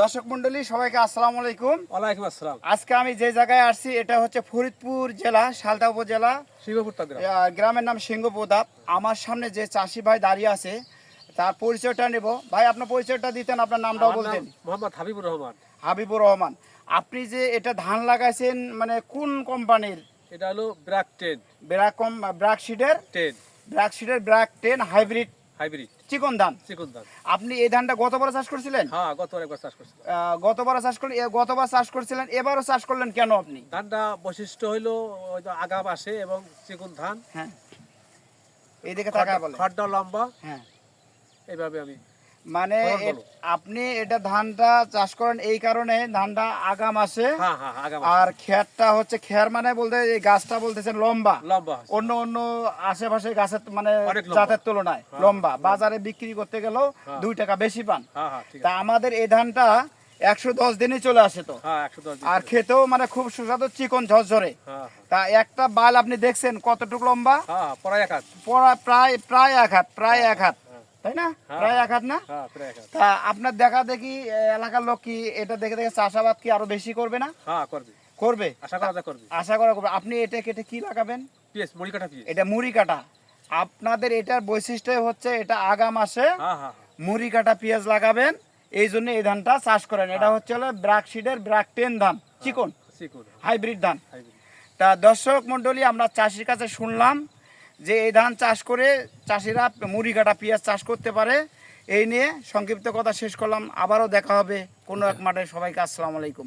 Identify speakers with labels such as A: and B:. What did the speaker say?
A: দর্শক মন্ডলী সবাইকে আসসালামু আলাইকুম।
B: ওয়ালাইকুম আসসালাম।
A: আজকে আমি যে জায়গায় আসছি এটা হচ্ছে ফরিদপুর জেলা সালতা উপজেলা। আহ, গ্রামের নাম সিংহপ্রতাপ। আমার সামনে যে চাষি ভাই দাঁড়িয়ে আছে তার পরিচয়টা নেব। ভাই আপনার পরিচয়টা দিতেন আপনার নামটাও বলতেন।
B: মোহাম্মদ হাবিবুর রহমান।
A: হাবিবুর রহমান আপনি যে এটা ধান লাগাইছেন মানে কোন কোম্পানির?
B: এটা হলো ব্র্যাক টেন।
A: ব্র্যাক কম ব্র্যাক সিডের
B: টেন।
A: ব্র্যাক সিডের ব্র্যাক টেন হাইব্রিড।
B: হাইব্রিড।
A: চিকন ধান?
B: চিকন ধান।
A: আপনি এই ধানটা গতবার চাষ করেছিলেন?
B: হ্যাঁ গতবার একবার চাষ
A: করেছিলেন গতবার চাষ করলেন এ- গতবার চাষ করেছিলেন এবারও চাষ করলেন কেন আপনি?
B: ধানটা বৈশিষ্ট্য হইল আগাম আসে এবং চিকন ধান।
A: হ্যাঁ। এইদিকে তাকায় বলে
B: খড়টা লম্বা।
A: হ্যাঁ।
B: এইভাবে আমি
A: মানে
B: ভালো।
A: আপনি এটা ধানটা চাষ করেন এই কারণে ধানটা আগাম আসে।
B: হ্যাঁ হ্যাঁ আগাম
A: আর খেরটা হচ্ছে খের মানে বলতে এই গাছটা বলতেছেন লম্বা।
B: লম্বা
A: অন্য অন্য আশেপাশে গাছের মানে জাতের তুলনায়
B: হ্যাঁ,
A: লম্বা। বাজারে বিক্রি করতে গেলেও
B: হ্যাঁ।
A: দুই টাকা বেশি পান।
B: হ্যাঁ হ্যাঁ
A: তা আমাদের এই ধানটা একশো দশ দিনে চলে আসে তো।
B: হ্যাঁ
A: আর খেতেও মানে খুব সুস্বাদু চিকন ঝরঝরে।
B: হ্যাঁ
A: তা একটা বাল আপনি দেখছেন কতটুকু লম্বা?
B: হ্যাঁ হ্যাঁ এক হাত।
A: প্রায় প্রায় এক হাত প্রায় এক হাত।
B: হ্যাঁ
A: তাই না?
B: হ্যাঁ।
A: প্রায় এক হাত না?
B: হ্যাঁ
A: তা আপনার দেখা দেখি এলাকার লোক কি এটা দেখে দেখে চাষাবাদ কি আরও বেশি করবে না?
B: হ্যাঁ করবি।
A: করবে?
B: আশা করা যায়
A: আশা করা করবে। আপনি এটা কেটে কি লাগাবেন?
B: পিএস মুড়ি কাটা
A: এটা মুড়ি কাটা আপনাদের এটার বৈশিষ্ট্য হচ্ছে এটা আগা মাসে মুড়ি কাটা পেঁয়াজ লাগাবেন। এই জন্য এই ধানটা চাষ করেন। এটা হচ্ছে হলো ব্রাক সিডের ব্রাক টেন ধান চিকন। হাইব্রিড ধান। তা দর্শক মন্ডলী আমরা চাষির কাছে শুনলাম যে এই ধান চাষ করে চাষিরা মুড়ি কাটা পেঁয়াজ চাষ করতে পারে এই নিয়ে সংক্ষিপ্ত কথা শেষ করলাম। আবারও দেখা হবে কোনো এক মাঠে। সবাইকে আসসালামু আলাইকুম।